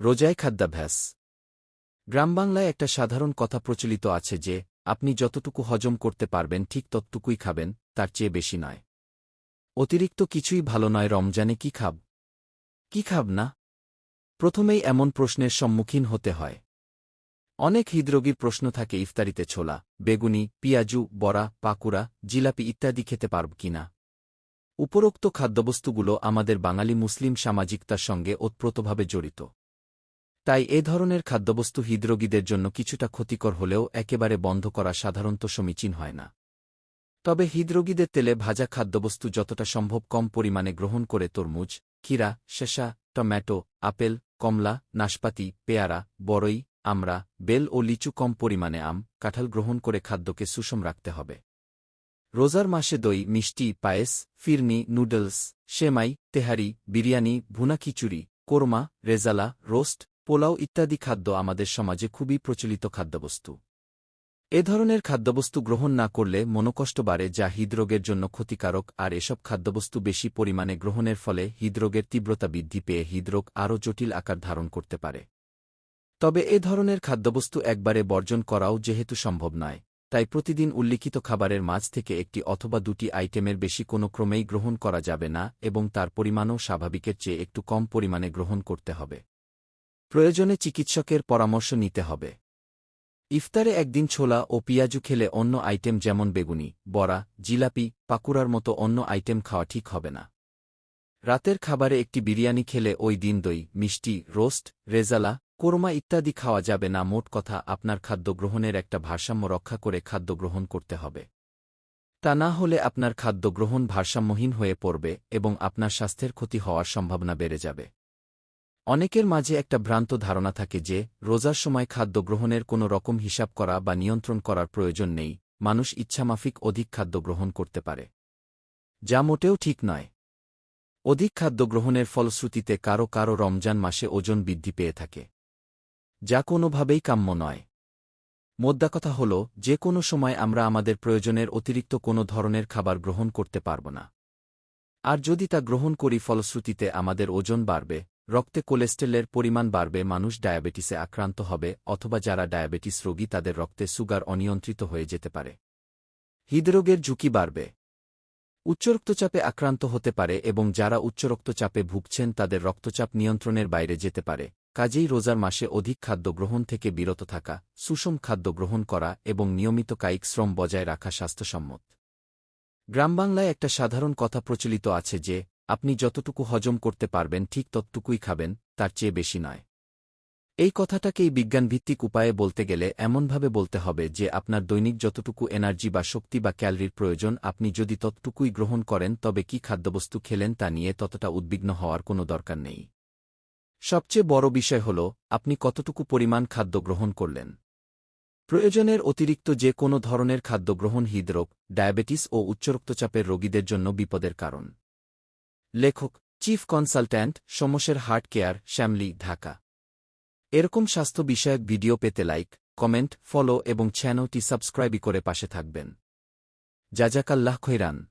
রোজায় খাদ্যাভ্যাস। গ্রাম বাংলায় একটা সাধারণ কথা প্রচলিত আছে যে, আপনি যতটুকু হজম করতে পারবেন ঠিক ততটুকুই খাবেন, তার চেয়ে বেশি নয়। অতিরিক্ত কিছুই ভালো নয়, রমজানে কি খাব? কি খাব না? প্রথমেই এমন প্রশ্নের সম্মুখীন হতে হয়। অনেক হৃদরোগীর প্রশ্ন থাকে ইফতারিতে ছোলা, বেগুনি, পিয়াজু, বড়া, পাকুড়া, জিলাপি ইত্যাদি খেতে পারব কিনা উপরোক্ত খাদ্যবস্তুগুলো আমাদের বাঙালি মুসলিম সামাজিকতার সঙ্গে ওতপ্রোতভাবে জড়িত। তাই এ ধরনের খাদ্যবস্তু হৃদরোগীদের জন্য কিছুটা ক্ষতিকর হলেও একেবারে বন্ধ করা সাধারণত সমীচীন হয় না। তবে হৃদরোগীদের তেলে ভাজা খাদ্যবস্তু যতটা সম্ভব কম পরিমাণে গ্রহণ করে তরমুজ, ক্ষীরা শেষা টমেটো, আপেল, কমলা, নাশপাতি, পেয়ারা বড়ই আমড়া, বেল ও লিচু কম পরিমাণে আম, কাঁঠাল গ্রহণ করে খাদ্যকে সুষম রাখতে হবে। রোজার মাসে দই, মিষ্টি, পায়েস, ফিরনি, নুডলস, সেমাই, তেহারি, বিরিয়ানি, ভুনা খিচুড়ি, কোরমা, রেজালা, রোস্ট পোলাও ইত্যাদি খাদ্য আমাদের সমাজে খুবই প্রচলিত খাদ্যবস্তু। এ ধরনের খাদ্যবস্তু গ্রহণ না করলে মনোকষ্ট বাড়ে যা হৃদরোগের জন্য ক্ষতিকারক, আর এসব খাদ্যবস্তু বেশি পরিমাণে গ্রহণের ফলে হৃদরোগের তীব্রতা বৃদ্ধি পেয়ে হৃদরোগ আরও জটিল আকার ধারণ করতে পারে। তবে এ ধরনের খাদ্যবস্তু একবারে বর্জন করাও যেহেতু সম্ভব নয়, তাই প্রতিদিন উল্লিখিত খাবারের মাঝ থেকে একটি অথবা দুটি আইটেমের বেশি কোনো ক্রমেই গ্রহণ করা যাবে না এবং তার পরিমাণও স্বাভাবিকের চেয়ে একটু কম পরিমাণে গ্রহণ করতে হবে। প্রয়োজনে চিকিৎসকের পরামর্শ নিতে হবে। ইফতারে একদিন ছোলা ও পিয়াজু খেলে অন্য আইটেম যেমন বেগুনি, বড়া, জিলাপি, পাকুড়ার মতো অন্য আইটেম খাওয়া ঠিক হবে না। রাতের খাবারে একটি বিরিয়ানি খেলে ওই দিন দই, মিষ্টি, রোস্ট, রেজালা, কোরমা ইত্যাদি খাওয়া যাবে না মোট কথা আপনার খাদ্য গ্রহণের একটা ভারসাম্য রক্ষা করে খাদ্য গ্রহণ করতে হবে। তা না হলে আপনার খাদ্য গ্রহণ ভারসাম্যহীন হয়ে পড়বে এবং আপনার স্বাস্থ্যের ক্ষতি হওয়ার সম্ভাবনা বেড়ে যাবে। অনেকের মাঝে একটা ভ্রান্ত ধারণা থাকে যে, রোজার সময় খাদ্য গ্রহণের কোনো রকম হিসাব করা বা নিয়ন্ত্রণ করার প্রয়োজন নেই, মানুষ ইচ্ছামাফিক অধিক খাদ্য গ্রহণ করতে পারে। যা মোটেও ঠিক নয়। অধিক খাদ্য গ্রহণের ফলশ্রুতিতে কারও কারও রমজান মাসে ওজন বৃদ্ধি পেয়ে থাকে। যা কোনোভাবেই কাম্য নয়। মোদ্দা কথা হল, যে কোনো সময় আমরা আমাদের প্রয়োজনের অতিরিক্ত কোনো ধরনের খাবার গ্রহণ করতে পারব না। আর যদি তা গ্রহণ করি, ফলশ্রুতিতে আমাদের ওজন বাড়বে রক্তে কোলেস্টেলের পরিমাণ বাড়বে, মানুষ ডায়াবেটিসে আক্রান্ত হবে, অথবা যারা ডায়াবেটিস রোগী, তাদের রক্তে সুগার অনিয়ন্ত্রিত হয়ে যেতে পারে। হৃদরোগের ঝুঁকি বাড়বে। উচ্চ রক্তচাপে আক্রান্ত হতে পারে এবং যারা উচ্চ রক্তচাপে ভুগছেন, তাদের রক্তচাপ নিয়ন্ত্রণের বাইরে যেতে পারে। কাজেই রোজার মাসে অধিক খাদ্য গ্রহণ থেকে বিরত থাকা, সুষম খাদ্য গ্রহণ করা এবং নিয়মিত কায়িক শ্রম বজায় রাখা স্বাস্থ্যসম্মত। গ্রামবাংলায় একটা সাধারণ কথা প্রচলিত আছে যে আপনি যতটুকু হজম করতে পারবেন ঠিক ততটুকুই খাবেন, তার চেয়ে বেশি নয়। এই কথাটাকেই বিজ্ঞানভিত্তিক উপায়ে বলতে গেলে এমনভাবে বলতে হবে যে আপনার দৈনিক যতটুকু এনার্জি বা শক্তি বা ক্যালরির প্রয়োজন, আপনি যদি ততটুকুই গ্রহণ করেন তবে কি খাদ্যবস্তু খেলেন তা নিয়ে ততটা উদ্বিগ্ন হওয়ার কোনো দরকার নেই। সবচেয়ে বড় বিষয় হল, আপনি কতটুকু পরিমাণ খাদ্য গ্রহণ করলেন। প্রয়োজনের অতিরিক্ত যে কোনো ধরনের খাদ্য গ্রহণ হৃদরোগ, ডায়াবেটিস ও উচ্চরক্তচাপের রোগীদের জন্য বিপদের কারণ। লেখক, chief consultant Samser heart care, Shyamoli, Dhaka. এরকম স্বাস্থ্য বিষয়ক ভিডিও পেতে লাইক, কমেন্ট, ফলো এবং চ্যানেলটি সাবস্ক্রাইবই করে পাশে থাকবেন। জাজাকাল্লাহ খৈরান।